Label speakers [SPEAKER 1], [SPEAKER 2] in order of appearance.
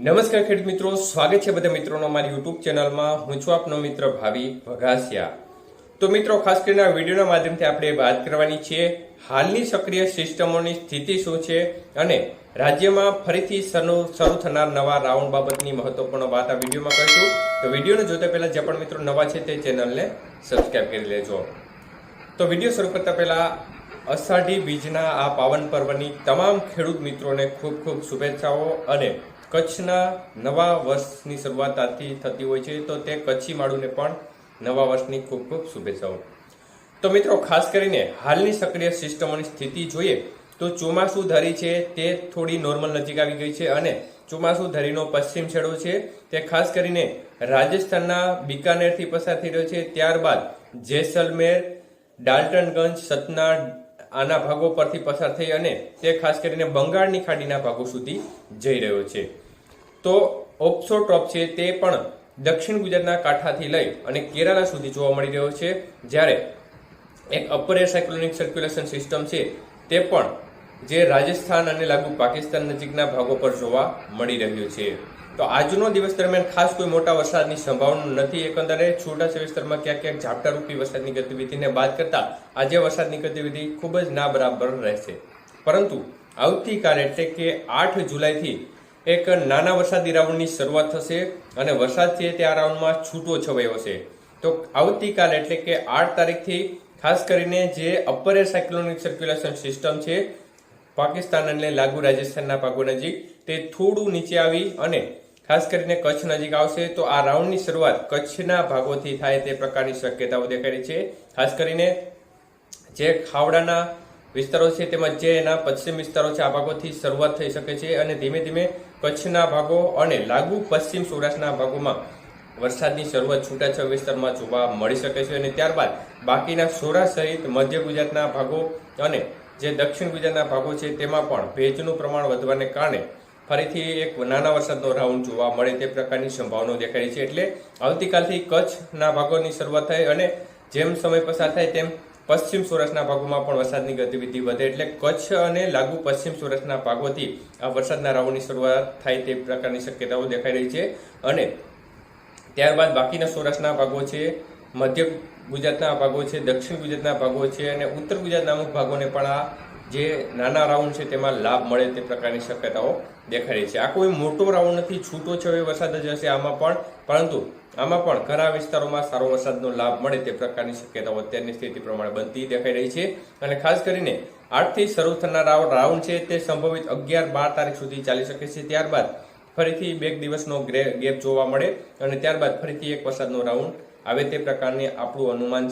[SPEAKER 1] નમસ્કાર ખેડૂત મિત્રો, સ્વાગત છે બધા મિત્રોનો મારી યુટ્યુબ ચેનલમાં. હું છું આપનો મિત્ર ભાવિ વઘાસિયા તો મિત્રો, ખાસ કરીને વિડીયોના માધ્યમથી આપણે વાત કરવાની છે, હાલની સક્રિય સિસ્ટમોની સ્થિતિ શું છે અને રાજ્યમાં ફરીથી શરૂ થનાર નવા રાઉન્ડ બાબતની મહત્વપૂર્ણ વાત આ વિડીયોમાં કરીશું. તો વિડીયોને જોતા પહેલા જે પણ મિત્રો નવા છે તે ચેનલને સબસ્ક્રાઈબ કરી લેજો. તો વીડિયો શરૂ કરતા પહેલા અષાઢી બીજના આ પાવન પર્વની તમામ ખેડૂત મિત્રોને ખૂબ ખૂબ શુભેચ્છાઓ અને કચ્છના નવા વર્ષની શરૂઆત આજથી થતી હોય છે, તો તે કચ્છી માળુને પણ નવા વર્ષની ખૂબ ખૂબ શુભેચ્છાઓ. તો મિત્રો, ખાસ કરીને હાલની સક્રિય સિસ્ટમોની સ્થિતિ જોઈએ, તો ચોમાસું ધરી છે તે થોડી નોર્મલ નજીક આવી ગઈ છે અને ચોમાસું ધરીનો પશ્ચિમ છેડો છે તે ખાસ કરીને રાજસ્થાનના બિકાનેરથી પસાર થઈ રહ્યો છે. ત્યારબાદ જેસલમેર, ડાલ્ટનગંજ, સતના આના ભાગો પરથી પસાર થઈ અને તે ખાસ કરીને બંગાળની ખાડીના ભાગો સુધી જઈ રહ્યો છે. તો ઓપ્સો ટ્રોપ છે તે પણ દક્ષિણ ગુજરાતના કાંઠાથી લઈ અને કેરાલા સુધી જોવા મળી રહ્યો છે. જ્યારે એક upper air cyclonic circulation system છે તે પણ જે રાજસ્થાન અને લાગુ પાકિસ્તાન નજીકના ભાગો પર જોવા મળી રહ્યું છે. તો આજનો દિવસ દરમિયાન ખાસ કોઈ મોટા વરસાદની સંભાવના નથી. એકંદરે છૂટાછવાયા વિસ્તારમાં ક્યાંક ક્યાંક ઝાપટારૂપી વરસાદની ગતિવિધિને બાદ કરતા આજે વરસાદની ગતિવિધિ ખૂબ જ ના બરાબર રહેશે. પરંતુ આવતીકાલે એટલે કે આઠ જુલાઈથી એક નાના વરસાદી રાઉન્ડની શરૂઆત થશે અને વરસાદ છે તે આ રાઉન્ડમાં છૂટો છવાયો હશે. તો આવતીકાલ એટલે કે આઠ તારીખથી ખાસ કરીને જે upper air cyclonic circulation system છે, પાકિસ્તાન અને લાગુ રાજસ્થાનના ભાગો નજીક, તે થોડું નીચે આવી અને ખાસ કરીને કચ્છ નજીક આવશે, તો આ રાઉન્ડની શરૂઆત કચ્છના ભાગોથી થાય તે પ્રકારની શક્યતાઓ રહી છે. ખાસ કરીને જે ખાવડાના વિસ્તારો છે તેમજ જે એના પશ્ચિમ વિસ્તારો છે, આ ભાગોથી શરૂઆત થઈ શકે છે અને ધીમે ધીમે કચ્છના ભાગો અને લાગુ પશ્ચિમ સૌરાષ્ટ્રના ભાગોમાં વરસાદની શરૂઆત છૂટાછવાયા વિસ્તારમાં જોવા મળી શકે છે અને ત્યારબાદ બાકીના સૌરાષ્ટ્ર સહિત મધ્ય ગુજરાતના ભાગો અને જે દક્ષિણ ગુજરાતના ભાગો છે તેમાં પણ ભેજનું પ્રમાણ વધવાને કારણે ફરીથી એક નાના વરસાદનો રાઉન્ડ જોવા મળે તે પ્રકારની સંભાવનાઓ દેખાઈ છે. એટલે આવતીકાલથી કચ્છના ભાગોની શરૂઆત થાય અને જેમ સમય પસાર થાય તેમ પશ્ચિમ સૌરાષ્ટ્રના ભાગોમાં પણ વરસાદની ગતિવિધિ વધે એટલે કચ્છ અને લાગુ પશ્ચિમ સૌરાષ્ટ્રના ભાગોથી આ વરસાદના રાઉન્ડની શરૂઆત થાય તે પ્રકારની શક્યતાઓ દેખાઈ રહી છે. અને ત્યારબાદ બાકીના સૌરાષ્ટ્રના ભાગો છે મધ્ય ગુજરાતના ભાગો છે, દક્ષિણ ગુજરાતના ભાગો છે અને ઉત્તર ગુજરાતના અમુક ભાગોને પણ આ જે નાના રાઉન્ડ છે તેમાં લાભ મળે તે પ્રકારની શક્યતાઓ દેખાઈ રહી છે. આ કોઈ મોટો રાઉન્ડ નથી, છૂટો છે એ વરસાદ જ હશે આમાં પણ. પરંતુ આમાં પણ ઘણા વિસ્તારોમાં સારો વરસાદનો લાભ મળે તે પ્રકારની શક્યતાઓ અત્યારની સ્થિતિ પ્રમાણે બનતી દેખાઈ રહી છે. અને ખાસ કરીને આઠથી શરૂ થનાર રાઉન્ડ છે તે સંભવિત અગિયાર બાર તારીખ સુધી ચાલી શકે છે. ત્યારબાદ ફરીથી બે દિવસનો ગેપ જોવા મળે અને ત્યારબાદ ફરીથી એક વરસાદનો રાઉન્ડ આવે તે પ્રકારની આપણું અનુમાન